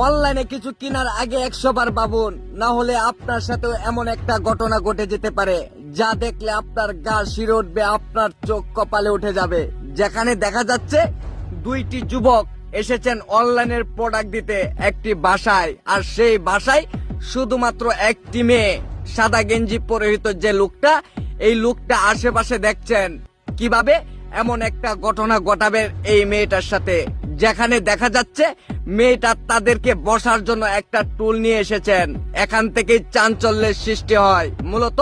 অনলাইনে কিছু কেনার আগে একশো বার ভাবুন, না হলে আপনার সাথেও এমন একটা ঘটনা ঘটে যেতে পারে, যা দেখলে আপনার গা শিরে উঠবে, আপনার চোখ কপালে উঠে যাবে। যেখানে দেখা যাচ্ছে, দুইটি যুবক এসেছেন অনলাইনের প্রোডাক্ট দিতে একটি বাসায়, আর সেই বাসায় শুধুমাত্র একটি মেয়ে, সাদা গেঞ্জি পরিহিত যে লোকটা, এই লোকটা আশেপাশে দেখছেন। কীভাবে? এমন একটা ঘটনা ঘটাবে এই মেয়েটার সাথে। যেখানে দেখা যাচ্ছে মেয়েটা তাদেরকে বসার জন্য একটা টুল নিয়ে এসেছেন। এখান থেকেই চাঞ্চল্যের সৃষ্টি হয়। মূলত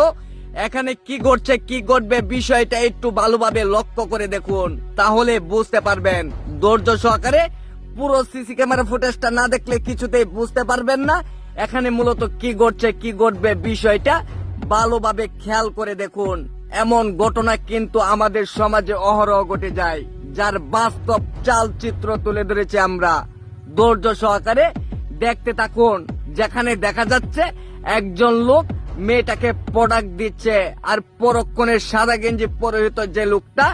এখানে কি ঘটছে, কি ঘটবে বিষয়টা একটু ভালোভাবে লক্ষ্য করে দেখুন, তাহলে বুঝতে পারবেন। ধৈর্য সহকারে পুরো সিসি ক্যামেরা ফুটেজটা না দেখলে কিছুতেই বুঝতে পারবেন না। এখানে মূলত কি ঘটছে, কি ঘটবে বিষয়টা ভালোভাবে খেয়াল করে দেখুন। এমন ঘটনা কিন্তু আমাদের সমাজে অহরহ ঘটে যায়। যার বাস্তব চালচিত্র তুলে ধরেছে আমরা। ধৈর্য সহকারে দেখতে থাকুন, যেখানে দেখা যাচ্ছে একজন লোক মেয়েটাকে প্রোডাক্ট দিচ্ছে আর পরক্ষণের সাদা গেঞ্জি পরিহিত যে লোকটা,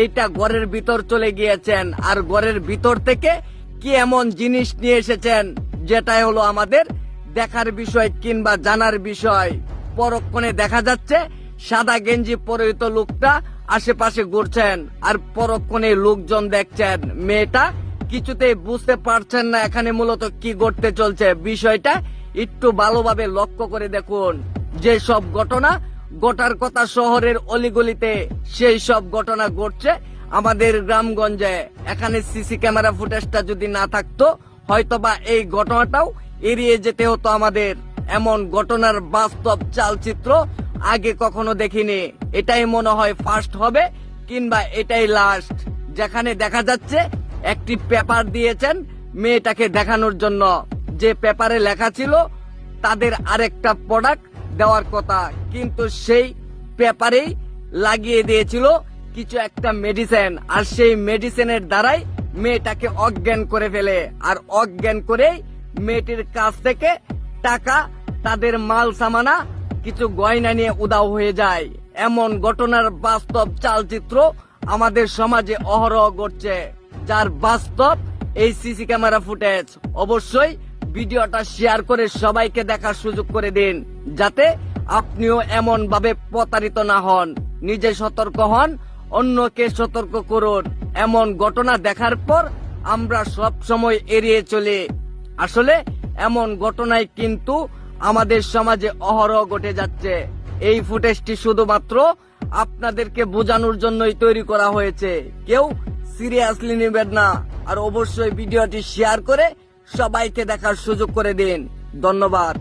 এইটা ঘরের ভিতর চলে গিয়েছেন। আর ঘরের ভিতর থেকে কি এমন জিনিস নিয়ে এসেছেন, যেটাই হলো আমাদের দেখার বিষয় কিংবা জানার বিষয়। পরক্ষণে দেখা যাচ্ছে সাদা গেঞ্জি পরিহিত লোকটা আশেপাশে ঘুরছেন আর পরক্ষণে লোকজন দেখছেন। মেয়েটা কিছুতেই বুঝতে পারছেন না এখানে মূলত কি ঘটতে চলছে। বিষয়টা একটু ভালোভাবে লক্ষ্য করে দেখুন। যে সব ঘটনা গোটার কথা শহরের অলিগলিতে, সেই সব ঘটনা ঘটছে আমাদের গ্রামগঞ্জে। এখানে সিসি ক্যামেরা ফুটেজটা যদি না থাকতো, হয়তোবা এই ঘটনাটাও এড়িয়ে যেতে হতো আমাদের। এমন ঘটনার বাস্তব চালচিত্র আগে কখনো দেখিনি। এটাই মনে হয় ফার্স্ট হবে, কিংবা এটাই লাস্ট যেখানে দেখা যাচ্ছে, একটি পেপার দিয়েছেন মেয়েটাকে দেখানোর জন্য। যে পেপারে লেখা ছিল, তাদের আরেকটা প্রোডাক্ট দেওয়ার কথা। কিন্তু সেই পেপারেই লাগিয়ে দিয়েছিল কিছু একটা মেডিসিন আর সেই মেডিসিনের দ্বারাই মেয়েটাকে অজ্ঞান করে ফেলে। আর অজ্ঞান করেই মেয়েটির কাছ থেকে টাকা, তাদের মাল সামানা কিছু গয়না নিয়ে উদাও হয়ে যায়। এমন ঘটনার বাস্তব চালচিত্র আমাদের সমাজে অহরহ ঘটছে যার বাস্তব এই সিসি ক্যামেরা ফুটেজ। অবশ্যই ভিডিওটা শেয়ার করে সবাইকে দেখার সুযোগ করে দিন, যাতে আপনিও এমন ভাবে প্রতারিত না হন। নিজে সতর্ক হন, অন্যকে সতর্ক করুন। এমন ঘটনা দেখার পর আমরা সব সময় এড়িয়ে চলি। আসলে এমন ঘটনায় কিন্তু আমাদের সমাজে অহরহ ঘটে যাচ্ছে। এই ফুটেজটি শুধুমাত্র আপনাদেরকে বোঝানোর জন্যই তৈরি করা হয়েছে। কেউ সিরিয়াসলি নেবেন না, আর অবশ্যই ভিডিওটি শেয়ার করে সবাইকে দেখার সুযোগ করে দিন। ধন্যবাদ।